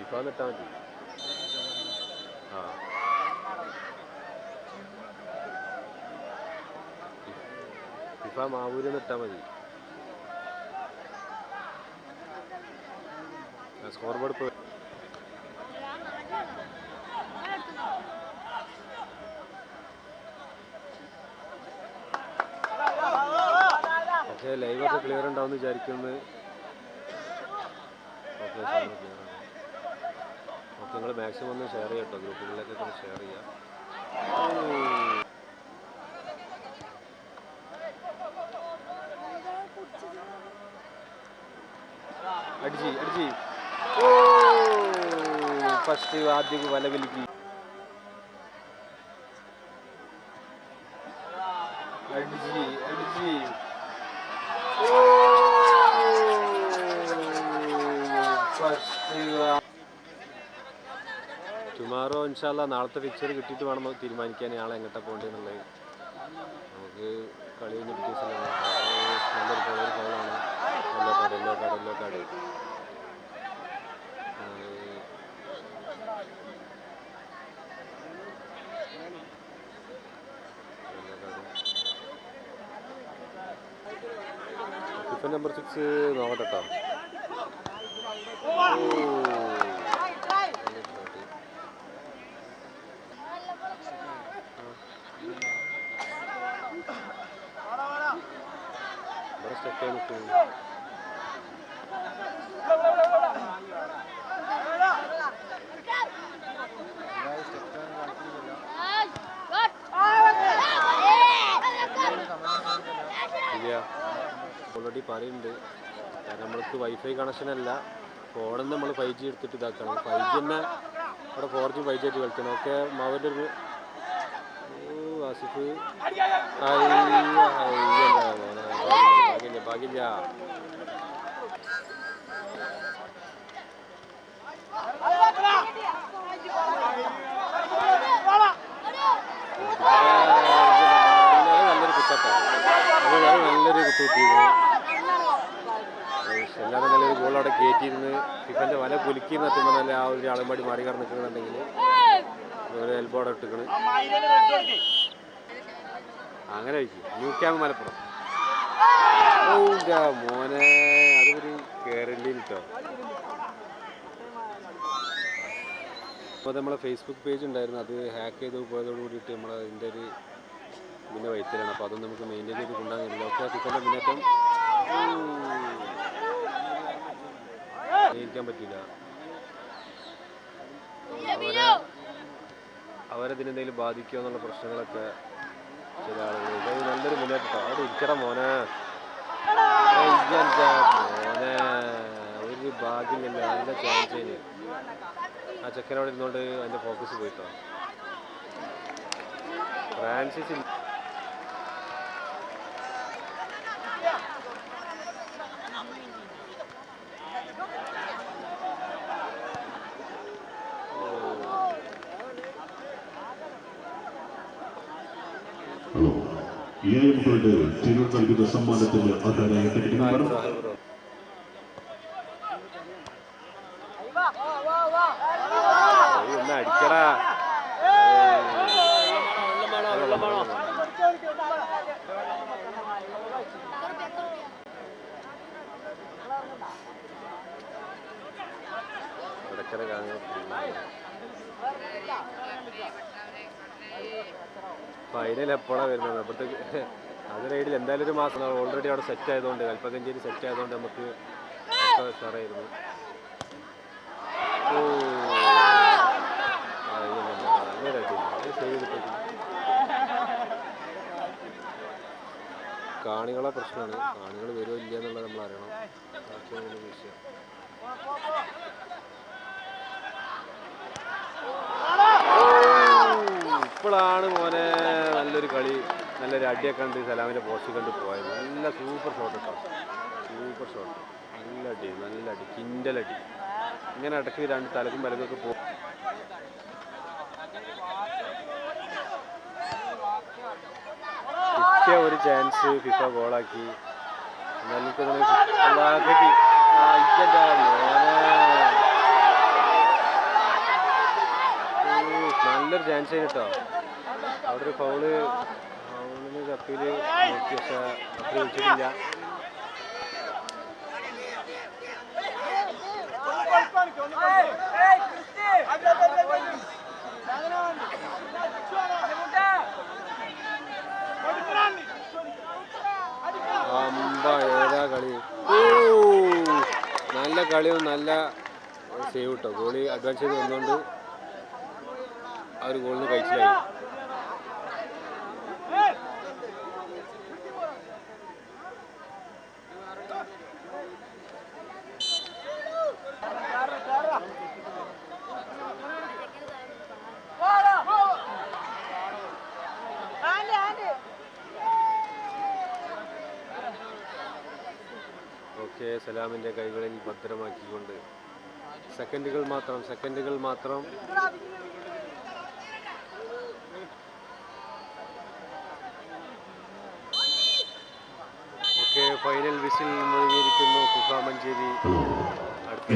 FIFA എന്നിട്ടാ മതി ആ ഫിഫ മാവൂര് നിട്ടാ മതി സ്കോർ ബോർഡ് ഇപ്പോൾ പക്ഷേ ലൈവൊക്കെ ക്ലിയർ ഉണ്ടാവും വിചാരിക്കുന്നു ഓക്കെ ക്ലിയർ ആണ് ഓക്കെ നിങ്ങൾ മാക്സിമം ഒന്ന് ഷെയർ ചെയ്യട്ടോ ഗ്രൂപ്പുകളിലേക്കൊക്കെ ഒന്ന് ഷെയർ ചെയ്യാം. അടിച്ച് അടിച്ച്. ഓ ഫസ്റ്റ് ആദ്യം വല വലിക്ക്. അടിച്ച് അടിച്ച്. ഓ ഫസ്റ്റ് ടുമാറോ ഇൻഷാല്ല? നാളത്തെ പിക്ചർ കിട്ടിയിട്ട് വേണം തീരുമാനിക്കാൻ ആളെ എങ്ങോട്ടാ പോകേണ്ടതെന്നുള്ളത്. നമുക്ക് കളി കഴിഞ്ഞ നമ്പർ സിക്സ് നോക്കട്ടെ കേട്ടോ ഇല്ല. ഓൾറെഡി പറയുന്നുണ്ട് നമ്മൾക്ക് വൈഫൈ കണക്ഷൻ അല്ല. ഫോണിൽ നമ്മൾ ഫൈവ് ജി എടുത്തിട്ട് ഇതാക്കണം. ഫൈവ് ജി തന്നെ ഇവിടെ ഫോർ ജി ഫൈവ് ജി ആയിട്ട് കളിക്കണം. ഒരു ആസിഫ്. ഐ മോനെ. ഭാഗ്യമില്ല നല്ലൊരു കുത്തട്ടോ അത് നല്ലൊരു കുത്തു കിട്ടിയിരുന്നു എല്ലാവരും നല്ലൊരു ഗോൾ അവിടെ കയറ്റിയിരുന്ന് ഫിഫന്റെ വല കുലുക്കി എത്തുമ്പോൾ നല്ല ആ ഒരു ആളുമാടി മാറി കടന്ന് നിൽക്കുന്നുണ്ടെങ്കിൽ ഒരു എൽബോടെ ഇട്ടിക്കണ് അങ്ങനെ വെക്കും ന്യൂ ക്യാമ്പ് മലപ്പുറം. മോനെ. അതൊരു കേരളീൻ അപ്പോൾ നമ്മളെ ഫേസ്ബുക്ക് പേജ് ഉണ്ടായിരുന്നു. അത് ഹാക്ക് ചെയ്ത് പോയതോട് കൂടിയിട്ട് നമ്മൾ അതിന്റെ ഒരു പിന്നെ വൈത്തിലാണ്. അപ്പോൾ അതൊന്നും നമുക്ക് മെയിന്റെയിൻ ചെയ്ത് ഓക്കെ ഒക്കെ ഫിഫന്റെ മുന്നേറ്റം. ജയിക്കാൻ പറ്റില്ല അവരെ അവരതിനെന്തെങ്കിലും ബാധിക്കുമോ എന്നുള്ള പ്രശ്നങ്ങളൊക്കെ ചില ആളുകൾ നല്ലൊരു മുന്നേറ്റം അവിടെ ഇജ്ജെന്താ മോനെ. ഒരു നല്ല ചാൻസ് ഇരുന്നോണ്ട് അതിന്റെ ഫോക്കസ് പോയിട്ടോ. ഫ്രാൻസിസ് ഈ അയൽക്കളുടെ ചിലർ നൽകുന്ന സമ്മാനത്തിന് അർഹരായ അടിക്കടാ ഇടയ്ക്കിടെ കാണുക ഫൈനൽ എപ്പോഴാണ് വരുന്നത്? അപ്പോഴത്തേക്ക് അത് റൈഡിൽ എന്തായാലും ഒരു മാസം ഓൾറെഡി അവിടെ സെറ്റ് ആയതുകൊണ്ട് കൽപ്പകഞ്ചേരി സെറ്റ് ആയതുകൊണ്ട് നമുക്ക് ഒക്കെ ഉഷാറായിരുന്നു. കാണികളെ പ്രശ്നമാണ്. കാണികൾ വരുമോ ഇല്ല എന്നുള്ളത് നമ്മൾ അറിയണം. വിഷയം ഇപ്പോഴാണ് മോനെ നല്ലൊരു കളി നല്ലൊരു അടിയൊക്കെ കണ്ട് സലാമിന്റെ പോസ്റ്റ് കണ്ട് പോയത്. നല്ല സൂപ്പർ ഷോട്ട് കേട്ടോ സൂപ്പർ ഷോട്ട് നല്ല അടി നല്ല അടി. കിൻഡലടി ഇങ്ങനെ ഇടയ്ക്ക് രണ്ട് തലക്കും വലക്കൊക്കെ പോകും ഒരു ചാൻസ് ഫിഫ ഗോളാക്കി നല്ലൊരു ചാൻസ് കേട്ടോ അവിടെ ഒരു ഫൗൾ ഫൗളിന് കപ്പിൽ അമ്പ ഏതാ കളി? നല്ല കളിയും നല്ല സേവ് കിട്ടോ ഗോളി അഡ്വാൻസ് ചെയ്ത് വന്നുകൊണ്ട് ആ ഒരു ഗോളിന് കഴിച്ചിലായി. ഓക്കെ സലാമിന്റെ കൈകളിൽ ഭദ്രമാക്കിക്കൊണ്ട് സെക്കൻഡുകൾ മാത്രം സെക്കൻഡുകൾ മാത്രം. ഓക്കെ ഫൈനൽ വിസിൽ മുഴുകിയിരിക്കുന്നു ഫിഫ മഞ്ചേരി. അടുത്ത